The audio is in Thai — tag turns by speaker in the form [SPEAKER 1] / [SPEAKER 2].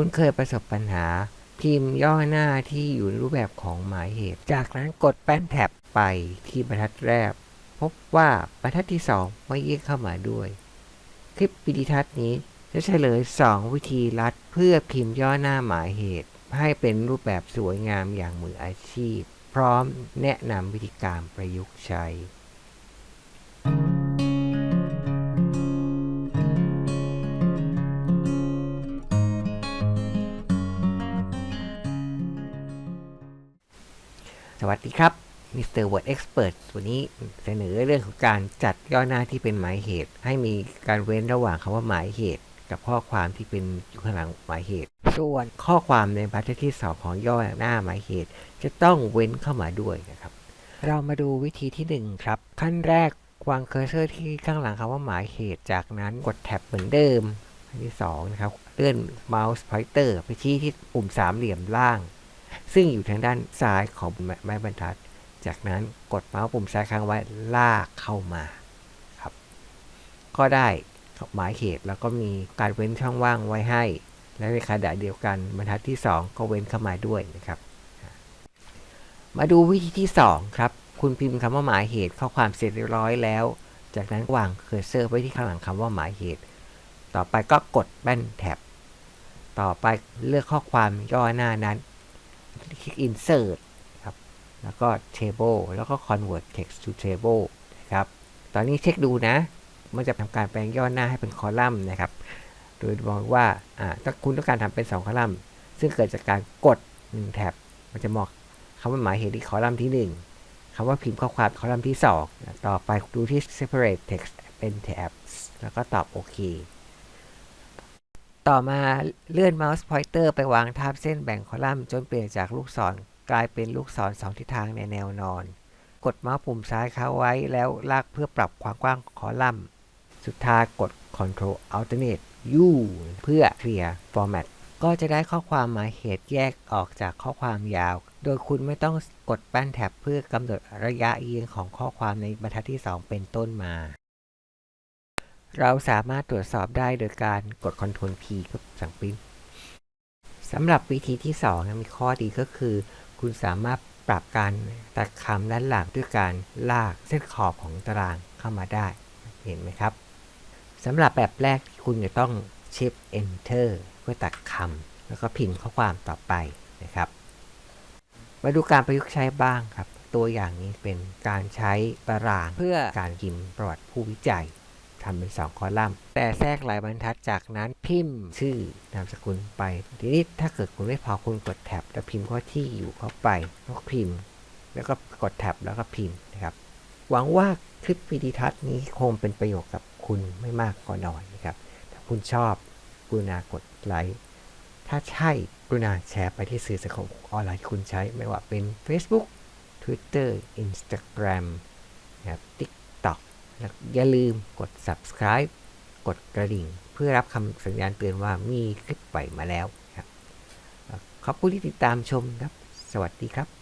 [SPEAKER 1] คุณเคยประสบปัญหา พิมพ์ย่อหน้าที่อยู่ในรูปแบบของหมายเหตุ จากนั้นกดแป้นแท็บไปที่บรรทัดแรก พบว่าบรรทัดที่2ไม่ยื่นเข้ามาด้วย คลิปวิดีทัศน์นี้จะเฉลย 2 วิธีลัดเพื่อพิมพ์ย่อหน้าหมายเหตุ ให้เป็นรูปแบบสวยงามอย่างมืออาชีพ พร้อมแนะนำวิธีการประยุกต์ใช้ สวัสดีครับมิสเตอร์เวอร์ดเอ็กซ์เพรสวันนี้เสนอเรื่องของการจัดย่อหน้าที่เป็นหมายเหตุ ให้มีการเว้นระหว่างคำว่าหมายเหตุ กับข้อความที่เป็นอยู่ข้างหลังหมายเหตุ ส่วนข้อความในบรรทัดที่2ของย่อหน้าหมายเหตุ จะต้องเว้นเข้ามาด้วยนะครับ เรามาดูวิธีที่ 1 ครับ ขั้นแรกวางเคอร์เซอร์ที่ข้างหลังคำว่าหมายเหตุจากนั้นกดแท็บเหมือนเดิมอันที่2นะครับเลื่อนเมาส์พอยเตอร์ไปที่ที่ปุ่มสามเหลี่ยมล่าง ซึ่งอยู่ทางด้านซ้ายของไม้บรรทัด จากนั้นกดเมาส์ปุ่มซ้ายค้างไว้ลากเข้ามาครับ ก็ได้หมายเหตุแล้วก็มีการเว้นช่องว่างไว้ให้ และในขณะเดียวกันบรรทัดที่ 2 ก็เว้นเข้ามาด้วยนะครับ มาดูวิธีที่ 2 ครับ คุณพิมพ์คำว่าหมายเหตุข้อความเสร็จเรียบร้อยแล้ว จากนั้นวางเคอร์เซอร์ไว้ที่ข้างหลังคำว่าหมายเหตุ ต่อไปก็กดแป้นแท็บต่อไปเลือกข้อความย่อหน้านั้น คลิก insert ครับ แล้วก็ table แล้วก็ convert text to table นะครับ ตอนนี้เช็คดูนะ มันจะทำการแปลงย่อหน้าให้เป็นคอลัมน์นะครับ โดยมองว่าถ้าคุณต้องการทำเป็น 2 คอลัมน์ ซึ่งเกิดจากการกด 1 แท็บ มันจะบอกคำว่าหมายเหตุที่คอลัมน์ที่ 1 คำว่าพิมพ์ข้อความคอลัมน์ที่ 2 ต่อไปดูที่ separate text เป็น tabs แล้วก็ตอบโอเค ต่อมาเลื่อนเมาส์พอยเตอร์ไปวางทับเส้นแบ่งคอลัมน์จนเปลี่ยนจากลูกศรกลายเป็นลูกศรสองทิศทางในแนวนอน กดเมาส์ปุ่มซ้ายค้างไว้แล้วลากเพื่อปรับความกว้างของคอลัมน์ สุดท้ายกด Ctrl Alternate U เพื่อเคลียร์ Format ก็จะได้ข้อความหมายเหตุแยกออกจากข้อความยาว โดยคุณไม่ต้องกดแป้นแท็บเพื่อกำหนดระยะเอียงของข้อความในบรรทัดที่ 2 เป็นต้นมา เราสามารถตรวจสอบได้โดยการกด Ctrl P เพื่อสั่งปริ้นสำหรับวิธีที่2มีข้อดีก็คือ คุณสามารถปรับการตัดคำด้านหลังด้วยการลากเส้นขอบของตารางเข้ามาได้ เห็นไหมครับสำหรับแบบแรกที่คุณจะต้อง Shift Enter เพื่อตัดคำแล้วก็พิมพ์ข้อความต่อไปนะครับ มาดูการประยุกต์ใช้บ้างครับ ตัวอย่างนี้เป็นการใช้ตารางเพื่อการพิมพ์ประวัติผู้วิจัย ทำเป็น 2 คอลัมน์ แต่แทรกหลายบรรทัดจากนั้นพิมพ์ชื่อนามสกุลไป ทีนี้ถ้าเกิดคุณไม่พอคุณกดแท็บแล้วพิมพ์ข้อที่อยู่เข้าไปแล้วพิมพ์ แล้วก็กดแท็บแล้วก็พิมพ์นะครับ หวังว่าคลิปวิดีทัศน์นี้คงเป็นประโยชน์กับคุณไม่มากก็น้อยนะครับ ถ้าคุณชอบกรุณากดไลค์ถ้าใช่กรุณาแชร์ไปที่สื่อสังคมออนไลน์ที่คุณใช้ ไม่ว่าเป็น Facebook Twitter Instagram นะครับ t i k และอย่าลืมกด subscribe กดกระดิ่ง เพื่อรับคำสัญญาณเตือนว่ามีคลิปใหม่มาแล้วครับขอบคุณที่ติดตามชมครับ สวัสดีครับ